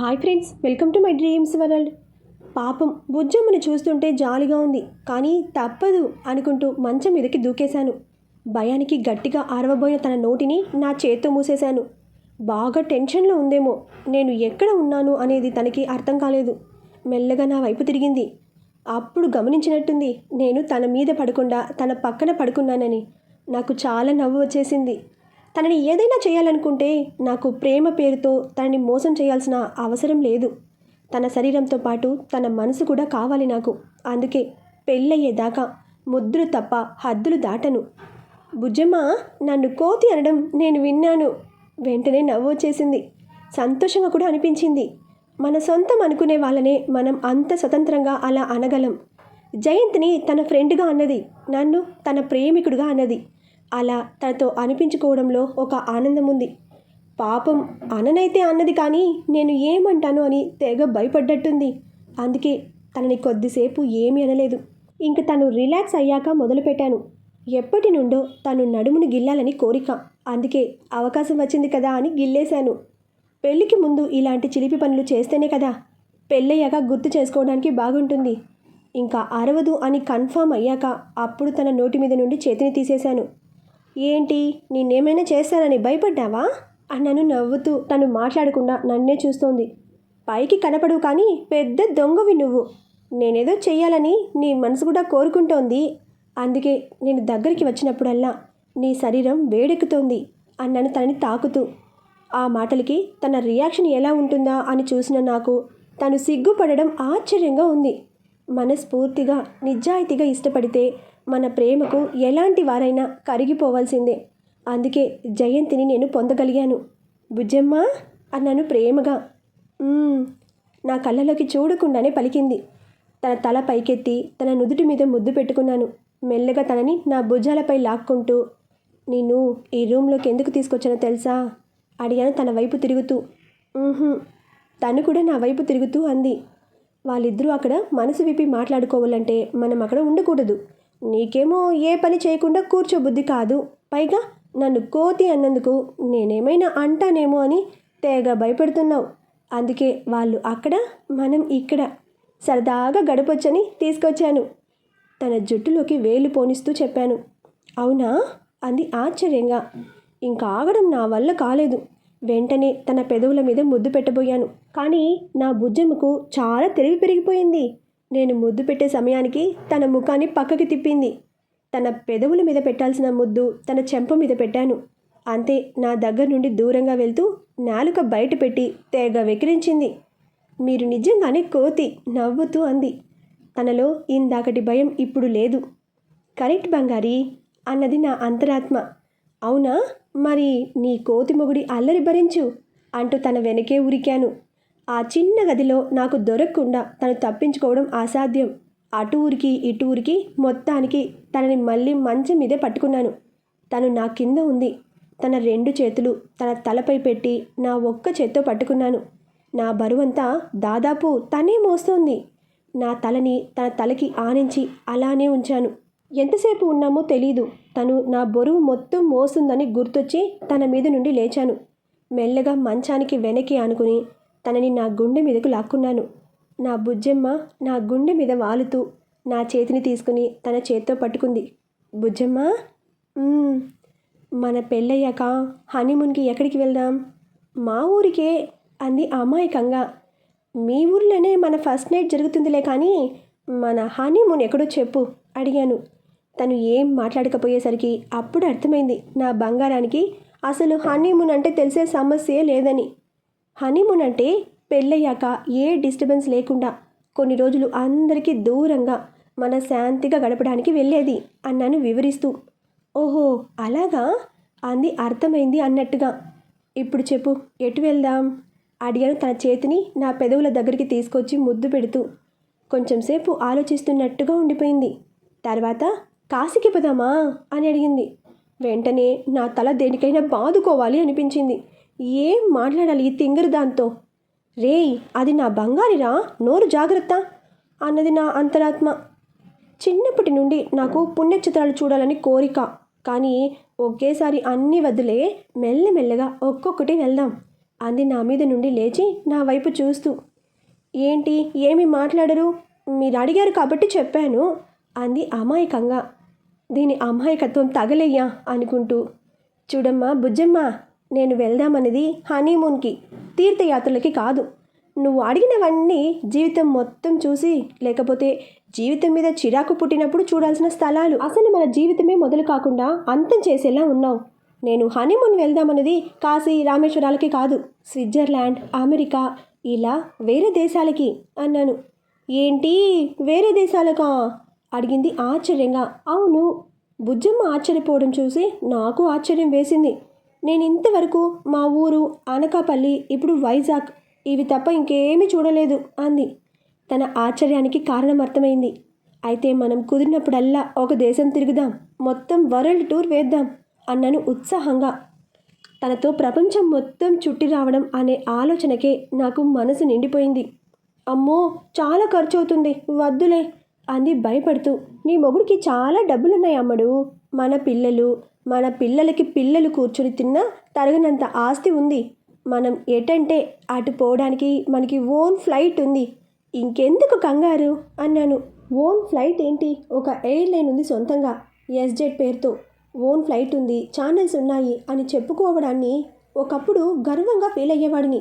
Hi friends welcome to my dreams world పాపం బుజ్జమ్మని చూస్తుంటే జాలిగా ఉంది. కానీ తప్పదు అనుకుంటూ మంచం మీదకి దూకేశాను. భయానికి గట్టిగా అరవబోయిన తన నోటిని నా చేత్తో మూసేశాను. బాగా టెన్షన్లో ఉందేమో నేను ఎక్కడ ఉన్నాను అనేది తనకి అర్థం కాలేదు. మెల్లగా నా వైపు తిరిగింది. అప్పుడు గమనించినట్టుంది నేను తన మీద పడకుండా తన పక్కన పడుకున్నానని. నాకు చాలా నవ్వు వచ్చేసింది. తనని ఏదైనా చేయాలనుకుంటే నాకు ప్రేమ పేరుతో తనని మోసం చేయాల్సిన అవసరం లేదు. తన శరీరంతో పాటు తన మనసు కూడా కావాలి నాకు. అందుకే పెళ్ళయ్యేదాకా ముద్దులు తప్ప హద్దులు దాటను. బుజ్జమ్మా నన్ను కోతి అనడం నేను విన్నాను. వెంటనే నవ్వొచ్చేసింది సంతోషంగా కూడా అనిపించింది. మన సొంతం అనుకునే వాళ్ళనే మనం అంత స్వతంత్రంగా అలా అనగలం. జయంత్ని తన ఫ్రెండ్గా అన్నది నన్ను తన ప్రేమికుడిగా అన్నది. అలా తనతో అనిపించుకోవడంలో ఒక ఆనందం ఉంది. పాపం అననైతే అన్నది కానీ నేను ఏమంటాను అని తెగ భయపడ్డట్టుంది. అందుకే తనని కొద్దిసేపు ఏమీ అనలేదు. ఇంక తను రిలాక్స్ అయ్యాక మొదలుపెట్టాను. ఎప్పటి నుండో తను నడుమును గిల్లాలని కోరిక. అందుకే అవకాశం వచ్చింది కదా అని గిల్లేశాను. పెళ్ళికి ముందు ఇలాంటి చిలిపి పనులు చేస్తేనే కదా పెళ్ళయ్యాక గుర్తు చేసుకోవడానికి బాగుంటుంది. ఇంకా అరవదు అని కన్ఫామ్ అయ్యాక అప్పుడు తన నోటి మీద నుండి చేతిని తీసేశాను. ఏంటి? నేనేమైనా చేస్తానని భయపడ్డావా? అన్నాను నవ్వుతూ తను మాట్లాడకుండా నన్నే చూస్తోంది. పైకి కనపడవు కానీ పెద్ద దొంగవి నువ్వు. నేనేదో చెయ్యాలని నీ మనసు కూడా కోరుకుంటోంది. అందుకే నేను దగ్గరికి వచ్చినప్పుడల్లా నీ శరీరం వేడెక్కుతోంది అన్నాను తనని తాకుతూ. ఆ మాటలకి తన రియాక్షన్ ఎలా ఉంటుందా అని చూసిన నాకు తను సిగ్గుపడడం ఆశ్చర్యంగా ఉంది. మనస్ఫూర్తిగా నిజాయితీగా ఇష్టపడితే మన ప్రేమకు ఎలాంటి వారైనా కరిగిపోవాల్సిందే. అందుకే జయంతిని నేను పొందగలిగాను. బుజ్జమ్మ అన్నాను ప్రేమగా. నా కళ్ళలోకి చూడకుండానే పలికింది. తన తల పైకెత్తి తన నుదుటి మీద ముద్దు పెట్టుకున్నాను. మెల్లగా తనని నా భుజాలపై లాక్కుంటూ నిన్ను ఈ రూమ్లోకి ఎందుకు తీసుకొచ్చానో తెలుసా? అడిగాను తన వైపు తిరుగుతూ. తను కూడా నా వైపు తిరుగుతూ అంది. వాళ్ళిద్దరూ అక్కడ మనసు విప్పి మాట్లాడుకోవాలంటే మనం అక్కడ ఉండకూడదు. నీకేమో ఏ పని చేయకుండా కూర్చోబుద్ధి కాదు. పైగా నన్ను కోతి అన్నందుకు నేనేమైనా అంటానేమో అని తెగ భయపడుతున్నావు. అందుకే వాళ్ళు అక్కడ మనం ఇక్కడ సరదాగా గడపొచ్చని తీసుకొచ్చాను. తన జుట్టులోకి వేలు పోనిస్తూ చెప్పాను. అవునా? అంది ఆశ్చర్యంగా. ఇంకా ఆగడం నా వల్ల కాలేదు. వెంటనే తన పెదవుల మీద ముద్దు పెట్టబోయాను. కానీ నా బుజ్జమ్మకు చాలా తెలివి పెరిగిపోయింది. నేను ముద్దు పెట్టే సమయానికి తన ముఖాన్ని పక్కకి తిప్పింది. తన పెదవుల మీద పెట్టాల్సిన ముద్దు తన చెంప మీద పెట్టాను. అంతే నా దగ్గర నుండి దూరంగా వెళ్తూ నాలుక బయట పెట్టి తేగ వెకిరించింది మీరు నిజంగానే కోతి నవ్వుతూ అంది. తనలో ఇందాకటి భయం ఇప్పుడు లేదు. కరెక్ట్ బంగారి అన్నది నా అంతరాత్మ. అవునా? మరి నీ కోతి మొగుడి అల్లరి భరించు అంటూ తన వెనకే ఉరికాను. ఆ చిన్న గదిలో నాకు దొరకకుండా తను తప్పించుకోవడం అసాధ్యం. అటు ఊరికి ఇటు ఊరికి మొత్తానికి తనని మళ్ళీ మంచం మీదే పట్టుకున్నాను. తను నా కింద ఉంది. తన రెండు చేతులు తన తలపై పెట్టి నా ఒక్క చేత్తో పట్టుకున్నాను. నా బరువంతా దాదాపు తనే మోస్తోంది. నా తలని తన తలకి ఆనించి అలానే ఉంచాను. ఎంతసేపు ఉన్నామో తెలీదు. తను నా బరువు మొత్తం మోస్తుందని గుర్తొచ్చి తన మీద నుండి లేచాను. మెల్లగా మంచానికి వెనక్కి ఆనుకుని తనని నా గుండె మీదకు లాక్కున్నాను. నా బుజ్జమ్మ నా గుండె మీద వాలుతూ నా చేతిని తీసుకుని తన చేత్తో పట్టుకుంది. బుజ్జమ్మ మన పెళ్ళయ్యాక హనీమూన్కి ఎక్కడికి వెళ్దాం? మా ఊరికే అంది అమాయకంగా. మీ ఊర్లోనే మన ఫస్ట్ నైట్ జరుగుతుందిలే కానీ మన హనీమూన్ ఎక్కడో చెప్పు అడిగాను. తను ఏం మాట్లాడకపోయేసరికి అప్పుడు అర్థమైంది నా బంగారానికి అసలు హనీమూన్ అంటే తెలిసే సమస్యే లేదని. హనీమూన్ అంటే పెళ్ళయ్యాక ఏ డిస్టర్బెన్స్ లేకుండా కొన్ని రోజులు అందరికీ దూరంగా మన శాంతిగా గడపడానికి వెళ్ళేది అన్నాను వివరిస్తూ. ఓహో అలాగా? అంది అర్థమైంది అన్నట్టుగా. ఇప్పుడు చెప్పు ఎటు వెళ్దాం? అడిగాను తన చేతిని నా పెదవుల దగ్గరికి తీసుకొచ్చి ముద్దు పెడుతూ. కొంచెం సేపు ఆలోచిస్తున్నట్టుగా ఉండిపోయింది. తర్వాత కాశీకి పోదామా? అని అడిగింది. వెంటనే నా తల దేనికైనా బాదుకోవాలి అనిపించింది. ఏం మాట్లాడాలి ఈ తింగరు దాంతో? రేయ్ అది నా బంగారిరా నోరు జాగ్రత్త అన్నది నా అంతరాత్మ. చిన్నప్పటి నుండి నాకు పుణ్యక్షేత్రాలు చూడాలని కోరిక. కానీ ఒకేసారి అన్నీ వదిలే మెల్లమెల్లగా ఒక్కొక్కటి వెళ్దాం అంది నా మీద నుండి లేచి నా వైపు చూస్తూ. ఏంటి ఏమి మాట్లాడరు? మీరు అడిగారు కాబట్టి చెప్పాను అంది అమాయకంగా. దీని అమాయకత్వం తగలయ్యా అనుకుంటూ. చూడమ్మా బుజ్జమ్మ నేను వెళ్దామన్నది హనీమూన్కి తీర్థయాత్రలకి కాదు. నువ్వు అడిగినవన్నీ జీవితం మొత్తం చూసి లేకపోతే జీవితం మీద చిరాకు పుట్టినప్పుడు చూడాల్సిన స్థలాలు. అసలు మన జీవితమే మొదలు కాకుండా అంతం చేసేలా ఉన్నావు. నేను హనీమూన్ వెళ్దామన్నది కాశీ రామేశ్వరాలకి కాదు స్విట్జర్లాండ్ అమెరికా ఇలా వేరే దేశాలకి అన్నాను. ఏంటి వేరే దేశాలకా? అడిగింది ఆశ్చర్యంగా. అవును బుజ్జమ్మ ఆశ్చర్యపోవడం చూసి నాకు ఆశ్చర్యం వేసింది. నేను ఇంతవరకు మా ఊరు అనకాపల్లి ఇప్పుడు వైజాగ్ ఇవి తప్ప ఇంకేమీ చూడలేదు అంది. తన ఆశ్చర్యానికి కారణం అర్థమైంది. అయితే మనం కుదిరినప్పుడల్లా ఒక దేశం తిరుగుదాం మొత్తం వరల్డ్ టూర్ వేద్దాం అన్నాను ఉత్సాహంగా. తనతో ప్రపంచం మొత్తం చుట్టి రావడం అనే ఆలోచనకే నాకు మనసు నిండిపోయింది. అమ్మో చాలా ఖర్చు అవుతుంది వద్దులే అంది భయపడుతూ నీ మొగుడికి చాలా డబ్బులున్నాయి అమ్మడు. మన పిల్లలు మన పిల్లలకి పిల్లలు కూర్చుని తిన్నా తరగనంత ఆస్తి ఉంది. మనం ఎటంటే అటు పోవడానికి మనకి ఓన్ ఫ్లైట్ ఉంది. ఇంకెందుకు కంగారు? అన్నాను. ఓన్ ఫ్లైట్ ఏంటి? ఒక ఎయిర్లైన్ ఉంది సొంతంగా. ఎస్జెట్ పేరుతో. ఓన్ ఫ్లైట్ ఉంది. ఛానల్స్ ఉన్నాయి అని చెప్పుకోవడాన్ని ఒకప్పుడు గర్వంగా ఫీల్ అయ్యేవాడిని.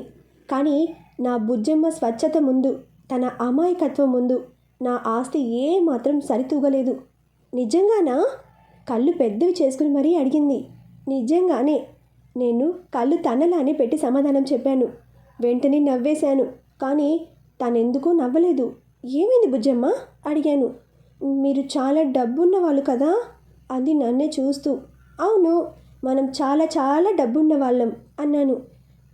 కానీ నా బుజ్జమ్మ స్వచ్ఛత ముందు తన అమాయకత్వం ముందు నా ఆస్తి ఏ మాత్రం సరితూగలేదు. నిజంగానా? కళ్ళు పెద్దవి చేసుకుని మరీ అడిగింది. నిజంగానే నేను కళ్ళు తనలానే పెట్టి సమాధానం చెప్పాను. వెంటనే నవ్వేశాను. కానీ తనెందుకో నవ్వలేదు. ఏమైంది బుజ్జమ్మ? అడిగాను. మీరు చాలా డబ్బున్న వాళ్ళు కదా? అది నన్నే చూస్తూ. అవును మనం చాలా చాలా డబ్బున్న వాళ్ళం అన్నాను.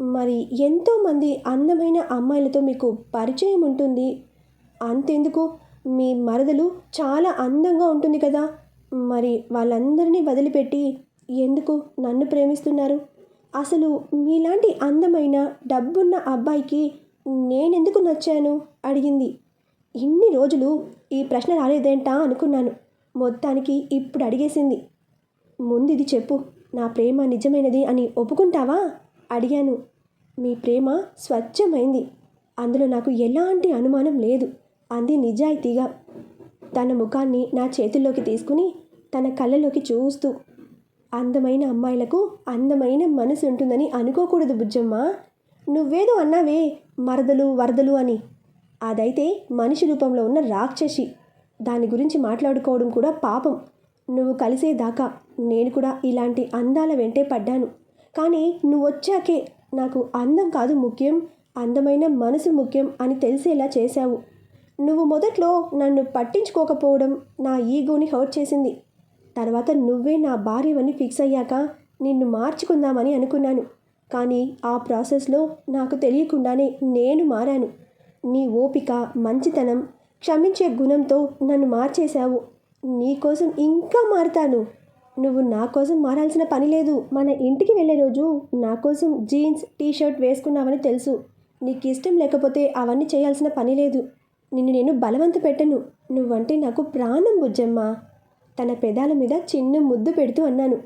మరి ఎంతోమంది అందమైన అమ్మాయిలతో మీకు పరిచయం ఉంటుంది? అంతెందుకు? మీ మరదలు చాలా అందంగా ఉంటుంది కదా. మరి వాళ్ళందరినీ వదిలిపెట్టి ఎందుకు నన్ను ప్రేమిస్తున్నారు? అసలు మీలాంటి అందమైన డబ్బున్న అబ్బాయికి నేనెందుకు నచ్చాను? అడిగింది. ఇన్ని రోజులు ఈ ప్రశ్న రాలేదేంటా అనుకున్నాను. మొత్తానికి ఇప్పుడు అడిగేసింది. ముందు ఇది చెప్పు. నా ప్రేమ నిజమైనది అని ఒప్పుకుంటావా? అడిగాను. మీ ప్రేమ స్వచ్ఛమైంది. అందులో నాకు ఎలాంటి అనుమానం లేదు. అంది నిజాయితీగా. తన ముఖాన్ని నా చేతుల్లోకి తీసుకుని తన కళ్ళలోకి చూస్తూ అందమైన అమ్మాయిలకు అందమైన మనసు ఉంటుందని అనుకోకూడదు బుజ్జమ్మ. నువ్వేదో అన్నావే మరదలు వరదలు అని. అదైతే మనిషి రూపంలో ఉన్న రాక్షసి. దాని గురించి మాట్లాడుకోవడం కూడా పాపం. నువ్వు కలిసేదాకా నేను కూడా ఇలాంటి అందాల వెంటే పడ్డాను. కానీ నువ్వు వచ్చాకే నాకు అందం కాదు ముఖ్యం అందమైన మనసు ముఖ్యం అని తెలిసేలా చేశావు. నువ్వు మొదట్లో నన్ను పట్టించుకోకపోవడం నా ఈగోని హర్ట్ చేసింది. తర్వాత నువ్వే నా భార్యవని ఫిక్స్ అయ్యాక నిన్ను మార్చుకుందామని అనుకున్నాను. కానీ ఆ ప్రాసెస్లో నాకు తెలియకుండానే నేను మారాను. నీ ఓపిక మంచితనం క్షమించే గుణంతో నన్ను మార్చేశావు. నీకోసం ఇంకా మారుతాను. నువ్వు నా కోసం మారాల్సిన పని లేదు. మన ఇంటికి వెళ్ళే రోజు నా కోసం జీన్స్ టీషర్ట్ వేసుకున్నావని తెలుసు. నీకు ఇష్టం లేకపోతే అవన్నీ చేయాల్సిన పని లేదు. నిన్ను నేను బలవంత పెట్టను. నువ్వంటే నాకు ప్రాణం బుజ్జమ్మ. తన పెదాల మీద చిన్న ముద్దు పెడుతూ అన్నాను.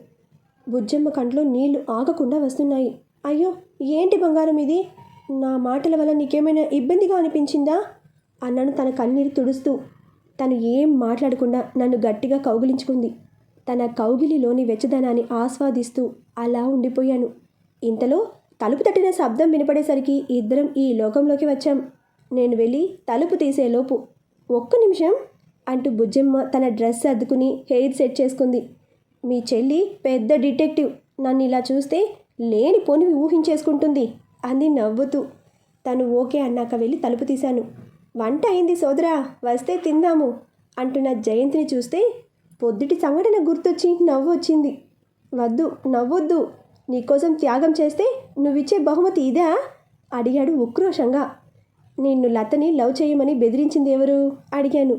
బుజ్జమ్మ కంట్లో నీళ్ళు ఆగకుండా వస్తున్నాయి. అయ్యో ఏంటి బంగారం ఇది? నా మాటల వల్ల నీకేమైనా ఇబ్బందిగా అనిపించిందా? అన్నాను తన కన్నీరు తుడుస్తూ. తను ఏం మాట్లాడకుండా నన్ను గట్టిగా కౌగిలించుకుంది. తన కౌగిలిలోని వెచ్చదనాన్ని ఆస్వాదిస్తూ అలా ఉండిపోయాను. ఇంతలో తలుపు తట్టిన శబ్దం వినపడేసరికి ఇద్దరం ఈ లోకంలోకి వచ్చాం. నేను వెళ్ళి తలుపు తీసేలోపు ఒక్క నిమిషం అంటూ బుజ్జమ్మ తన డ్రెస్ అద్దుకుని హెయిర్ సెట్ చేసుకుంది. మీ చెల్లి పెద్ద డిటెక్టివ్. నన్ను ఇలా చూస్తే లేని పోని ఊహించేసుకుంటుంది అంది నవ్వుతూ. తను ఓకే అన్నాక వెళ్ళి తలుపు తీశాను. వంట అయింది సోదరా వస్తే తిందాము అంటున్న జయంతిని చూస్తే పొద్దుటి సంఘటన గుర్తొచ్చి నవ్వు వచ్చింది. వద్దు నవ్వొద్దు. నీకోసం త్యాగం చేస్తే నువ్విచ్చే బహుమతి ఇదా? అడిగాడు ఉక్రోషంగా. నిన్ను లతని లవ్ చేయమని బెదిరించింది ఎవరు? అడిగాను.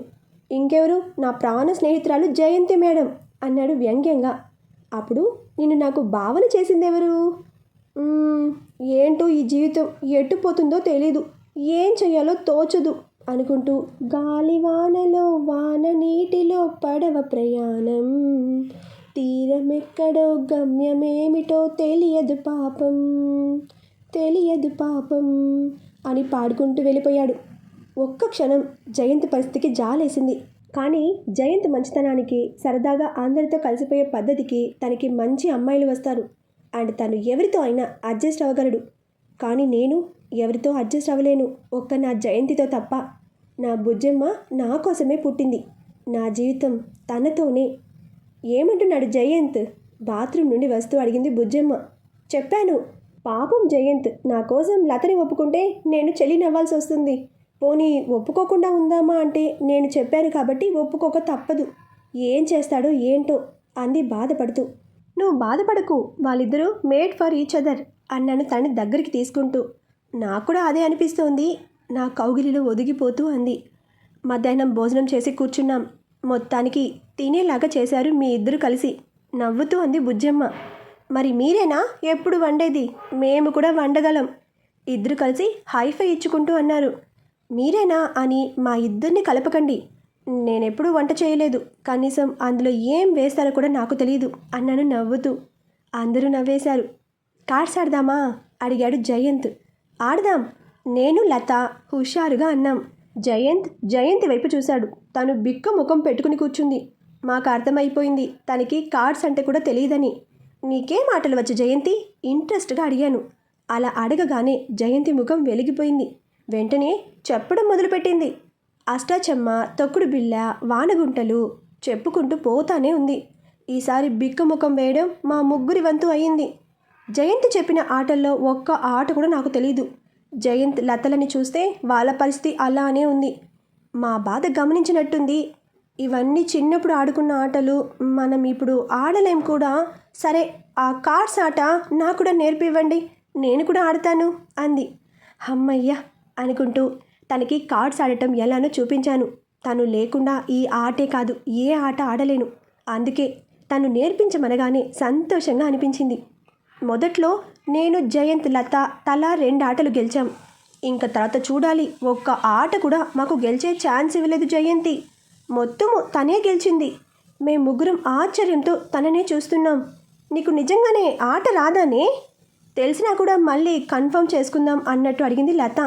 ఇంకెవరు? నా ప్రాణ స్నేహితురాలు జయంతి మేడం అన్నాడు వ్యంగ్యంగా. అప్పుడు నిన్ను నాకు భావన చేసిందెవరు ఎవరు? ఏంటో ఈ జీవితం ఎట్టుపోతుందో తెలీదు. ఏం చేయాలో తోచదు అనుకుంటూ గాలివానలో వాన నీటిలో పడవ ప్రయాణం. తీరమెక్కడో గమ్యమేమిటో తెలియదు పాపం. తెలియదు పాపం. అని పాడుకుంటూ వెళ్ళిపోయాడు. ఒక్క క్షణం జయంత్ పరిస్థితికి జాలేసింది. కానీ జయంత్ మంచితనానికి సరదాగా అందరితో కలిసిపోయే పద్ధతికి తనకి మంచి అమ్మాయిలు వస్తారు. అండ్ తను ఎవరితో అయినా అడ్జస్ట్ అవ్వగలడు. కానీ నేను ఎవరితో అడ్జస్ట్ అవ్వలేను. ఒక్క నా జయంతితో తప్ప. నా బుజ్జమ్మ నా కోసమే పుట్టింది. నా జీవితం తనతోనే. ఏమంటున్నాడు జయంత్? బాత్రూమ్ నుండి వస్తూ అడిగింది బుజ్జమ్మ. చెప్పాను పాపం జయంత్ నా కోసం లతని ఒప్పుకుంటే నేను చెల్లి నవ్వాల్సి వస్తుంది. పోనీ ఒప్పుకోకుండా ఉందామా అంటే నేను చెప్పాను కాబట్టి ఒప్పుకోక తప్పదు. ఏం చేస్తాడో ఏంటో అంది బాధపడుతూ. నువ్వు బాధపడకు వాళ్ళిద్దరూ మేడ్ ఫర్ ఈచ్ అదర్ అన్నాను తనని దగ్గరికి తీసుకుంటూ. నాకు కూడా అదే అనిపిస్తోంది నా కౌగిలిలో ఒదిగిపోతూ అంది. మధ్యాహ్నం భోజనం చేసి కూర్చున్నాం. మొత్తానికి తినేలాగా చేశారు మీ ఇద్దరు కలిసి. నవ్వుతూ అంది బుజ్జమ్మ. మరి మీరేనా? ఎప్పుడు వండేది? మేము కూడా వండగలం. ఇద్దరు కలిసి హైఫై ఇచ్చుకుంటూ అన్నారు. మీరేనా అని మా ఇద్దరిని కలపకండి. నేనెప్పుడు వంట చేయలేదు. కనీసం అందులో ఏం వేస్తారో కూడా నాకు తెలియదు అన్నాను నవ్వుతూ. అందరూ నవ్వేశారు. కార్డ్స్ ఆడదామా? అడిగాడు జయంత్. ఆడదాం. నేను లత హుషారుగా అన్నాం. జయంత్ జయంత్ వైపు చూశాడు. తను బిక్క ముఖం పెట్టుకుని కూర్చుంది. మాకు అర్థమైపోయింది. తనకి కార్డ్స్ అంటే కూడా తెలియదని. నీకే మాటలు వచ్చు జయంతి? ఇంట్రెస్ట్గా అడిగాను. అలా అడగగానే జయంతి ముఖం వెలిగిపోయింది. వెంటనే చెప్పడం మొదలుపెట్టింది. అష్టాచెమ్మ తొక్కుడు బిళ్ళ వానగుంటలు చెప్పుకుంటూ పోతానే ఉంది. ఈసారి బిక్క ముఖం వేయడం మా ముగ్గురి వంతు అయింది. జయంత్ చెప్పిన ఆటల్లో ఒక్క ఆట కూడా నాకు తెలియదు జయంత్ లతలని చూస్తే వాళ్ళ పరిస్థితి అలానే ఉంది. మా బాధ గమనించినట్టుంది. ఇవన్నీ చిన్నప్పుడు ఆడుకున్న ఆటలు మనం ఇప్పుడు ఆడలేం కూడా. సరే ఆ కార్డ్స్ ఆట నాకు కూడా నేర్పివ్వండి. నేను కూడా ఆడతాను అంది. అమ్మయ్య అనుకుంటూ తనకి కార్డ్స్ ఆడటం ఎలానో చూపించాను. తను లేకుండా ఈ ఆటే కాదు ఏ ఆట ఆడలేను. అందుకే తను నేర్పించమనగానే సంతోషంగా అనిపించింది. మొదట్లో నేను జయంత్ లత తలా రెండు ఆటలు గెలిచాం. ఇంకా తర్వాత చూడాలి ఒక్క ఆట కూడా మాకు గెలిచే ఛాన్స్ ఇవ్వలేదు జయంతి. మొత్తము తనే గెలిచింది. మేము ముగ్గురం ఆశ్చర్యంతో తననే చూస్తున్నాం. నీకు నిజంగానే ఆట రాదానే? తెలిసినా కూడా మళ్ళీ కన్ఫర్మ్ చేసుకుందాం అన్నట్టు అడిగింది లత.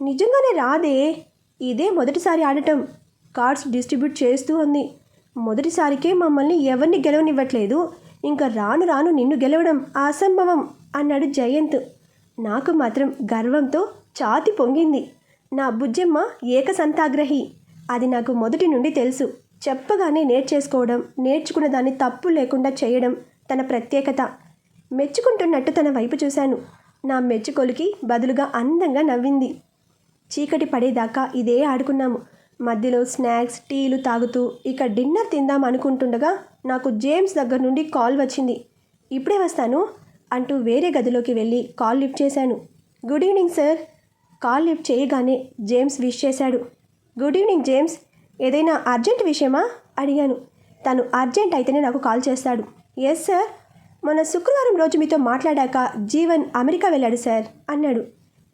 నిజంగానే రాదే? ఇదే మొదటిసారి ఆడటం. కార్డ్స్ డిస్ట్రిబ్యూట్ చేస్తూ ఉంది. మొదటిసారికే మమ్మల్ని ఎవరిని గెలవనివ్వట్లేదు. ఇంకా రాను రాను నిన్ను గెలవడం అసంభవం అన్నాడు జయంత్. నాకు మాత్రం గర్వంతో ఛాతి పొంగింది. నా బుజ్జమ్మ ఏకసంతాగ్రహి. అది నాకు మొదటి నుండి తెలుసు. చెప్పగానే నేర్చేసుకోవడం నేర్చుకున్న దాన్ని తప్పు లేకుండా చేయడం తన ప్రత్యేకత. మెచ్చుకుంటున్నట్టు తన వైపు చూశాను. నా మెచ్చుకొలికి బదులుగా అందంగా నవ్వింది. చీకటి పడేదాకా ఇదే ఆడుకున్నాము. మధ్యలో స్నాక్స్ టీలు తాగుతూ ఇక డిన్నర్ తిందాం అనుకుంటుండగా నాకు జేమ్స్ దగ్గర నుండి కాల్ వచ్చింది. ఇప్పుడే వస్తాను అంటూ వేరే గదిలోకి వెళ్ళి కాల్ లిఫ్ట్ చేశాను. Good evening sir. Call lift చేయగానే జేమ్స్ విష్ చేశాడు. గుడ్ ఈవినింగ్ జేమ్స్ ఏదైనా అర్జెంట్ విషయమా? అడిగాను. తను అర్జెంట్ అయితేనే నాకు కాల్ చేస్తాడు. ఎస్ సార్ మొన్న శుక్రవారం రోజు మీతో మాట్లాడాక జీవన్ అమెరికా వెళ్ళాడు సార్ అన్నాడు.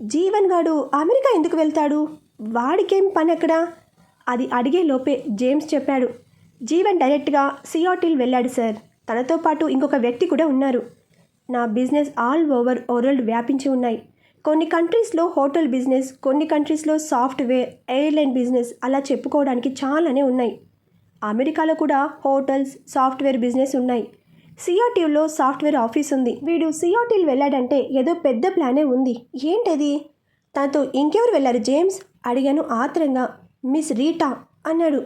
జీవన్ గాడు అమెరికా ఎందుకు వెళ్తాడు? వాడికేం పని అక్కడ? అది అడిగే లోపే జేమ్స్ చెప్పాడు. జీవన్ డైరెక్ట్గా సియాటిల్ వెళ్ళాడు సార్ తనతో పాటు ఇంకొక వ్యక్తి కూడా ఉన్నారు. నా బిజినెస్ ఆల్ ఓవర్ వరల్డ్ వ్యాపించి ఉన్నాయి. కొన్ని కంట్రీస్లో హోటల్ బిజినెస్ కొన్ని కంట్రీస్లో సాఫ్ట్వేర్ ఎయిర్లైన్ బిజినెస్ అలా చెప్పుకోవడానికి చాలానే ఉన్నాయి. అమెరికాలో కూడా హోటల్స్ సాఫ్ట్వేర్ బిజినెస్ ఉన్నాయి. సిఆర్టీలో సాఫ్ట్వేర్ ఆఫీస్ ఉంది. వీడు సిఆర్టీలు వెళ్ళాడంటే ఏదో పెద్ద ప్లానే ఉంది. ఏంటది? తనతో ఇంకెవరు వెళ్ళారు జేమ్స్? అడిగాను ఆత్రంగా. మిస్ రీటా అన్నాడు.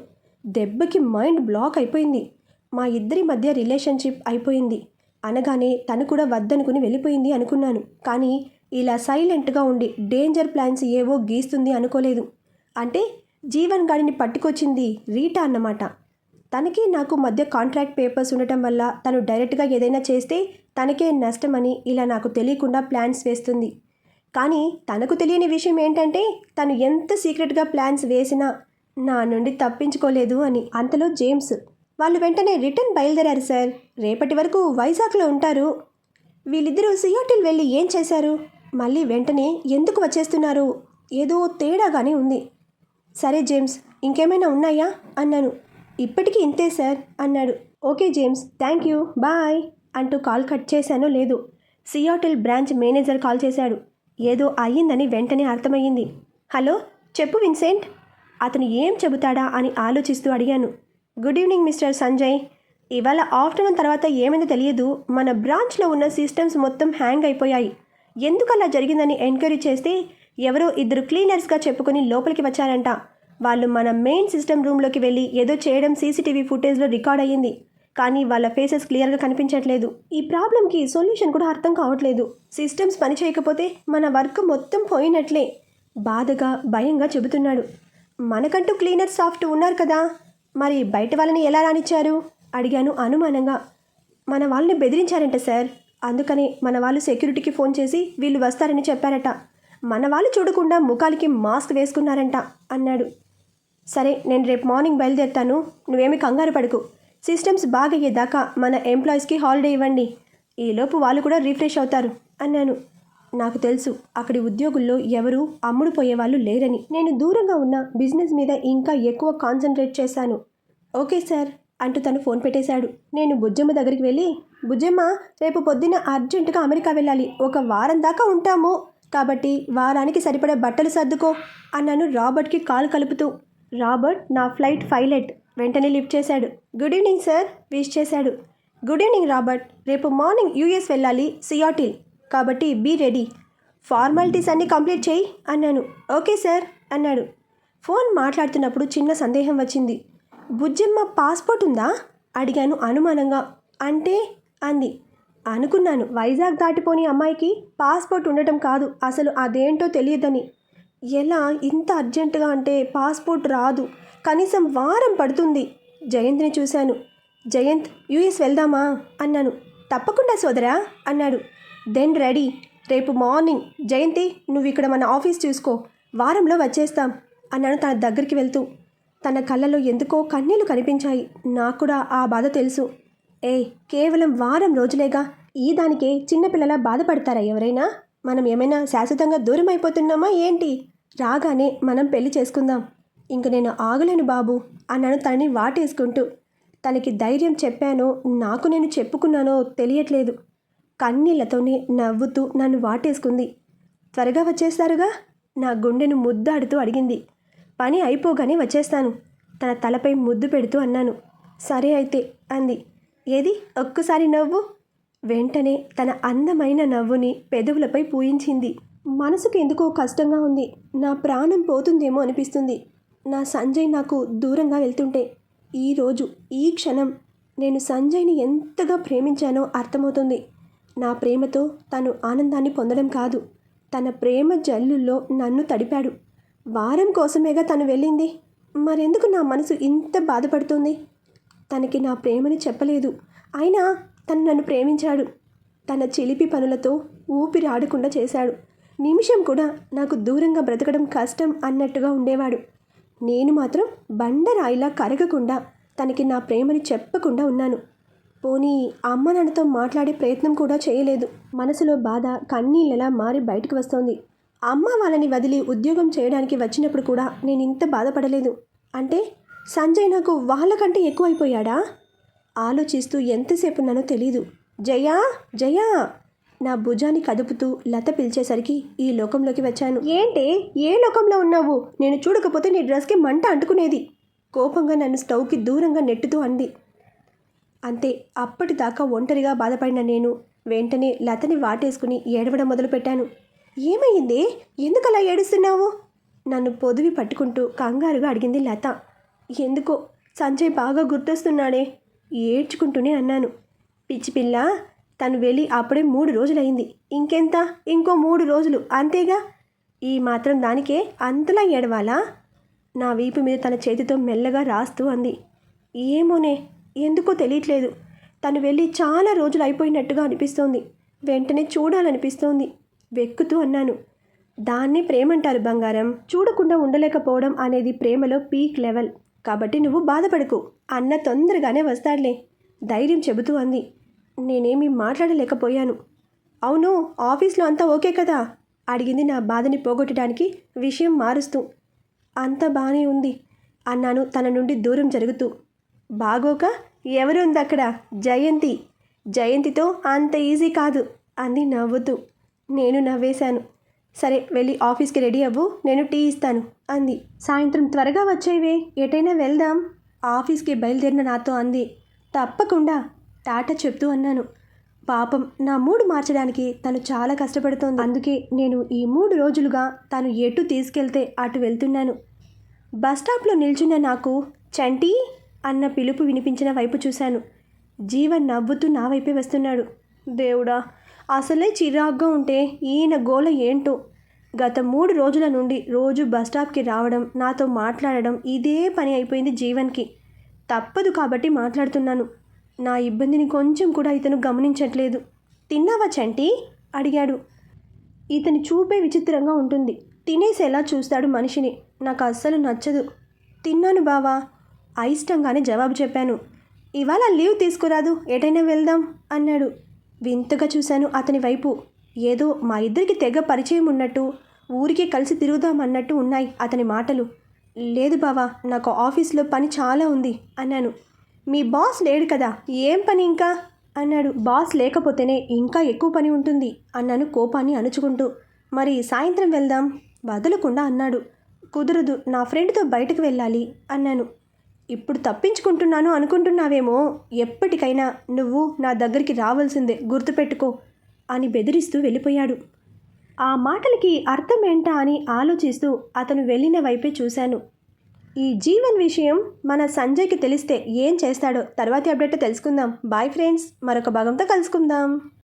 దెబ్బకి మైండ్ బ్లాక్ అయిపోయింది. మా ఇద్దరి మధ్య రిలేషన్షిప్ అయిపోయింది. అనగానే తను కూడా వద్దనుకుని వెళ్ళిపోయింది అనుకున్నాను. కానీ ఇలా సైలెంట్గా ఉండి డేంజర్ ప్లాన్స్ ఏవో గీస్తుంది అనుకోలేదు. అంటే జీవన్ గాడిని పట్టుకొచ్చింది రీటా అన్నమాట. తనకి నాకు మధ్య కాంట్రాక్ట్ పేపర్స్ ఉండటం వల్ల తను డైరెక్ట్గా ఏదైనా చేస్తే తనకే నష్టమని ఇలా నాకు తెలియకుండా ప్లాన్స్ వేస్తుంది. కానీ తనకు తెలియని విషయం ఏంటంటే తను ఎంత సీక్రెట్గా ప్లాన్స్ వేసినా నా నుండి తప్పించుకోలేదు అని అంతలో జేమ్స్. వాళ్ళు వెంటనే రిటర్న్ బయలుదేరారు సార్. రేపటి వరకు వైజాగ్లో ఉంటారు. వీళ్ళిద్దరూ సియాటిల్ వెళ్ళి ఏం చేశారు? మళ్ళీ వెంటనే ఎందుకు వచ్చేస్తున్నారు? ఏదో తేడాగానే ఉంది. సరే జేమ్స్ ఇంకేమైనా ఉన్నాయా? అన్నాను. ఇప్పటికీ ఇంతే సార్ అన్నాడు. Okay James thank you bye అంటూ కాల్ కట్ చేశానో లేదు సియాటిల్ బ్రాంచ్ మేనేజర్ కాల్ చేశాడు. ఏదో అయ్యిందని వెంటనే అర్థమయ్యింది. హలో చెప్పు విన్సెంట్. అతను ఏం చెబుతాడా అని ఆలోచిస్తూ అడిగాను. Good evening mister Sanjay. ఇవాళ ఆఫ్టర్నూన్ తర్వాత ఏమైందో తెలియదు. మన బ్రాంచ్లో ఉన్న సిస్టమ్స్ మొత్తం హ్యాంగ్ అయిపోయాయి. ఎందుకు అలా జరిగిందని ఎంక్వైరీ చేస్తే ఎవరో ఇద్దరు క్లీనర్స్గా చెప్పుకొని లోపలికి వచ్చారంట. వాళ్ళు మన మెయిన్ సిస్టమ్ రూమ్లోకి వెళ్ళి ఏదో చేయడం సీసీటీవీ ఫుటేజ్లో రికార్డ్ అయ్యింది. కానీ వాళ్ళ ఫేసెస్ క్లియర్గా కనిపించట్లేదు. ఈ ప్రాబ్లంకి సొల్యూషన్ కూడా అర్థం కావట్లేదు. సిస్టమ్స్ పని చేయకపోతే మన వర్క్ మొత్తం పోయినట్లే. బాధగా భయంగా చెబుతున్నాడు. మనకంటూ క్లీనర్ సాఫ్ట్ ఉన్నారు కదా. మరి బయట వాళ్ళని ఎలా రానిచ్చారు? అడిగాను అనుమానంగా. మన వాళ్ళని బెదిరించారంట సార్. అందుకని మన వాళ్ళు సెక్యూరిటీకి ఫోన్ చేసి వీళ్ళు వస్తారని చెప్పారట. మన వాళ్ళు చూడకుండా ముఖాలకి మాస్క్ వేసుకున్నారంట అన్నాడు. సరే నేను రేపు మార్నింగ్ బయలుదేరుతాను. నువ్వేమి కంగారు పడకు. సిస్టమ్స్ బాగయ్యేదాకా మన ఎంప్లాయీస్కి హాలిడే ఇవ్వండి. ఈలోపు వాళ్ళు కూడా రీఫ్రెష్ అవుతారు అన్నాను. నాకు తెలుసు అక్కడి ఉద్యోగుల్లో ఎవరూ అమ్ముడు పోయేవాళ్ళు లేరని. నేను దూరంగా ఉన్న బిజినెస్ మీద ఇంకా ఎక్కువ కాన్సన్ట్రేట్ చేశాను. ఓకే సార్ అంటూ తను ఫోన్ పెట్టేశాడు. నేను బుజ్జమ్మ దగ్గరికి వెళ్ళి బుజ్జమ్మ రేపు పొద్దున్న అర్జెంటుగా అమెరికా వెళ్ళాలి. ఒక వారం దాకా ఉంటాము. కాబట్టి వారానికి సరిపడే బట్టలు సర్దుకో అన్నాను రాబర్ట్కి కాల్ కలుపుతూ. రాబర్ట్ నా ఫ్లైట్ పైలట్. వెంటనే లిఫ్ట్ చేశాడు. గుడ్ ఈవినింగ్ సార్ విష్ చేశాడు. Good evening Robert. రేపు మార్నింగ్ యూఎస్ వెళ్ళాలి సియాటిల్. కాబట్టి బీ రెడీ. ఫార్మాలిటీస్ అన్నీ కంప్లీట్ చేయి అన్నాను. ఓకే సార్ అన్నాడు. ఫోన్ మాట్లాడుతున్నప్పుడు చిన్న సందేహం వచ్చింది. బుజ్జమ్మ పాస్పోర్ట్ ఉందా? అడిగాను అనుమానంగా. అంటే అంది. అనుకున్నాను. వైజాగ్ దాటిపోని అమ్మాయికి పాస్పోర్ట్ ఉండటం కాదు. అసలు అదేంటో తెలియదని. ఎలా ఇంత అర్జెంటుగా అంటే పాస్పోర్ట్ రాదు. కనీసం వారం పడుతుంది. జయంత్ని చూశాను. జయంత్ యూఎస్ వెళ్దామా? అన్నాను. తప్పకుండా సోదరా అన్నాడు. Then ready. రేపు మార్నింగ్. జయంతి నువ్వు ఇక్కడ మన ఆఫీస్ చూసుకో. వారంలో వచ్చేస్తాం అన్నాను తన దగ్గరికి వెళ్తూ. తన కళ్ళలో ఎందుకో కన్నీళ్ళు కనిపించాయి. నాకు కూడా ఆ బాధ తెలుసు. ఏ కేవలం వారం రోజులేగా. ఈ దానికే చిన్నపిల్లలా బాధపడతారా ఎవరైనా? మనం ఏమైనా శాశ్వతంగా దూరం అయిపోతున్నామా ఏంటి? రాగానే మనం పెళ్ళి చేసుకుందాం. ఇంక నేను ఆగలేను బాబు అన్నాను తనని వాటేసుకుంటూ. తనకి ధైర్యం చెప్పానో నాకు నేను చెప్పుకున్నానో తెలియట్లేదు. కన్నీళ్ళతోనే నవ్వుతూ నన్ను వాటేసుకుంది. త్వరగా వచ్చేస్తారుగా? నా గుండెను ముద్దాడుతూ అడిగింది. పని అయిపోగానే వచ్చేస్తాను. తన తలపై ముద్దు పెడుతూ అన్నాను. సరే అయితే అంది. ఏది? ఒక్కసారి నవ్వు. వెంటనే తన అందమైన నవ్వుని పెదవులపై పూయించింది. మనసుకు ఎందుకో కష్టంగా ఉంది. నా ప్రాణం పోతుందేమో అనిపిస్తుంది. నా సంజయ్ నాకు దూరంగా వెళ్తుంటే ఈరోజు ఈ క్షణం నేను సంజయ్ని ఎంతగా ప్రేమించానో అర్థమవుతుంది. నా ప్రేమతో తను ఆనందాన్ని పొందడం కాదు. తన ప్రేమ జల్లుల్లో నన్ను తడిపాడు. వారం కోసమేగా తను వెళ్ళింది. మరెందుకు నా మనసు ఇంత బాధపడుతుంది? తనకి నా ప్రేమని చెప్పలేదు. అయినా తను నన్ను ప్రేమించాడు. తన చిలిపి పనులతో ఊపిరి ఆడకుండా చేశాడు. నిమిషం కూడా నాకు దూరంగా బ్రతకడం కష్టం అన్నట్టుగా ఉండేవాడు. నేను మాత్రం బండరాయిలా కరగకుండా తనకి నా ప్రేమని చెప్పకుండా ఉన్నాను. పోనీ అమ్మ నాన్నతో మాట్లాడే ప్రయత్నం కూడా చేయలేదు. మనసులో బాధ కన్నీళ్ళలా మారి బయటకు వస్తోంది. అమ్మ వాళ్ళని వదిలి ఉద్యోగం చేయడానికి వచ్చినప్పుడు కూడా నేను ఇంత బాధపడలేదు. అంటే సంజయ్ నాకు వాళ్ళకంటే ఎక్కువైపోయాడా? ఆలోచిస్తూ ఎంతసేపు ఉన్నానో తెలీదు. జయా జయా! నా భుజాన్ని కదుపుతూ లత పిలిచేసరికి ఈ లోకంలోకి వచ్చాను. ఏంటి? ఏ లోకంలో ఉన్నావు? నేను చూడకపోతే నీ డ్రెస్కి మంట అంటుకునేది. కోపంగా నన్ను స్టవ్కి దూరంగా నెట్టుతూ అంది. అంతే అప్పటిదాకా ఒంటరిగా బాధపడిన నేను వెంటనే లతని వాటేసుకుని ఏడవడం మొదలుపెట్టాను. ఏమైంది? ఎందుకలా ఏడుస్తున్నావు? నన్ను పొదివి పట్టుకుంటూ కంగారుగా అడిగింది లత. ఎందుకో సంజయ్ బాగా గుర్తొస్తున్నాడే. ఏడ్చుకుంటూనే అన్నాను. పిచ్చి పిల్ల తను వెళ్ళి అప్పుడే మూడు రోజులైంది ఇంకెంత? ఇంకో మూడు రోజులు అంతేగా? ఈ మాత్రం దానికే అంతలా ఏడవాలా? నా వీపు మీద తన చేతితో మెల్లగా రాస్తూ అంది. ఏమోనే ఎందుకో తెలియట్లేదు. తను వెళ్ళి చాలా రోజులు అయిపోయినట్టుగా అనిపిస్తోంది. వెంటనే చూడాలనిపిస్తోంది. వెక్కుతూ అన్నాను. దాన్నే ప్రేమంటారు బంగారం. చూడకుండా ఉండలేకపోవడం అనేది ప్రేమలో పీక్ లెవెల్. కాబట్టి నువ్వు బాధపడకు. అన్న తొందరగానే వస్తాడులే. ధైర్యం చెబుతూ అంది. నేనేమీ మాట్లాడలేకపోయాను. అవును ఆఫీస్లో అంతా ఓకే కదా? అడిగింది నా బాధని పోగొట్టడానికి విషయం మారుస్తూ. అంత బాగానే ఉంది అన్నాను తన నుండి దూరం జరుగుతూ. బాగోక ఎవరు ఉంది అక్కడ? జయంతి. జయంతితో అంత ఈజీ కాదు అంది నవ్వుతూ. నేను నవ్వేశాను. సరే వెళ్ళి ఆఫీస్కి రెడీ అవ్వు నేను టీ ఇస్తాను అంది. సాయంత్రం త్వరగా వచ్చేవే ఎటైనా వెళ్దాం. ఆఫీస్కి బయలుదేరిన నాతో అంది. తప్పకుండా టాటా చెప్తూ అన్నాను. పాపం నా మూడు మార్చడానికి తను చాలా కష్టపడుతోంది. అందుకే నేను ఈ మూడు రోజులుగా తను ఎటు తీసుకెళ్తే అటు వెళ్తున్నాను. బస్ స్టాప్లో నిల్చున్న నాకు చంటి అన్న పిలుపు వినిపించిన వైపు చూశాను. జీవన్ నవ్వుతూ నా వైపే వస్తున్నాడు. దేవుడా అసలే చిరాగ్గా ఉంటే ఈయన గోల ఏంటో? గత మూడు రోజుల నుండి రోజు బస్ స్టాప్కి రావడం నాతో మాట్లాడడం ఇదే పని అయిపోయింది జీవన్కి. తప్పదు కాబట్టి మాట్లాడుతున్నాను. నా ఇబ్బందిని కొంచెం కూడా ఇతను గమనించట్లేదు. తిన్నావా చంటి? అడిగాడు. ఇతని చూపే విచిత్రంగా ఉంటుంది. తినేసేలా చూస్తాడు మనిషిని. నాకు అస్సలు నచ్చదు. తిన్నాను బావా. అయిష్టంగానే జవాబు చెప్పాను. ఇవాళ లీవ్ తీసుకురాదు. ఎటైనా వెళ్దాం అన్నాడు. వింతగా చూశాను అతని వైపు. ఏదో మా ఇద్దరికి తెగ పరిచయం ఉన్నట్టు ఊరికే కలిసి తిరుగుదాం అన్నట్టు ఉన్నాయి అతని మాటలు. లేదు బావా నాకు ఆఫీస్లో పని చాలా ఉంది అన్నాను. మీ బాస్ లేడు కదా ఏం పని ఇంకా? అన్నాడు. బాస్ లేకపోతేనే ఇంకా ఎక్కువ పని ఉంటుంది అన్నాను కోపాన్ని అణుచుకుంటూ. మరి సాయంత్రం వెళ్దాం? వదలకుండా అన్నాడు. కుదరదు నా ఫ్రెండ్తో బయటకు వెళ్ళాలి అన్నాను. ఇప్పుడు తప్పించుకుంటున్నాను అనుకుంటున్నావేమో ఎప్పటికైనా నువ్వు నా దగ్గరికి రావాల్సిందే గుర్తుపెట్టుకో అని బెదిరిస్తూ వెళ్ళిపోయాడు. ఆ మాటలకి అర్థమేంటా అని ఆలోచిస్తూ అతను వెళ్ళిన వైపే చూశాను. ఈ జీవన్ విషయం మన సంజయ్కి తెలిస్తే ఏం చేస్తాడో తర్వాతి అప్డేట్ తెలుసుకుందాం. బాయ్ ఫ్రెండ్స్ మరొక భాగంతో కలుసుకుందాం.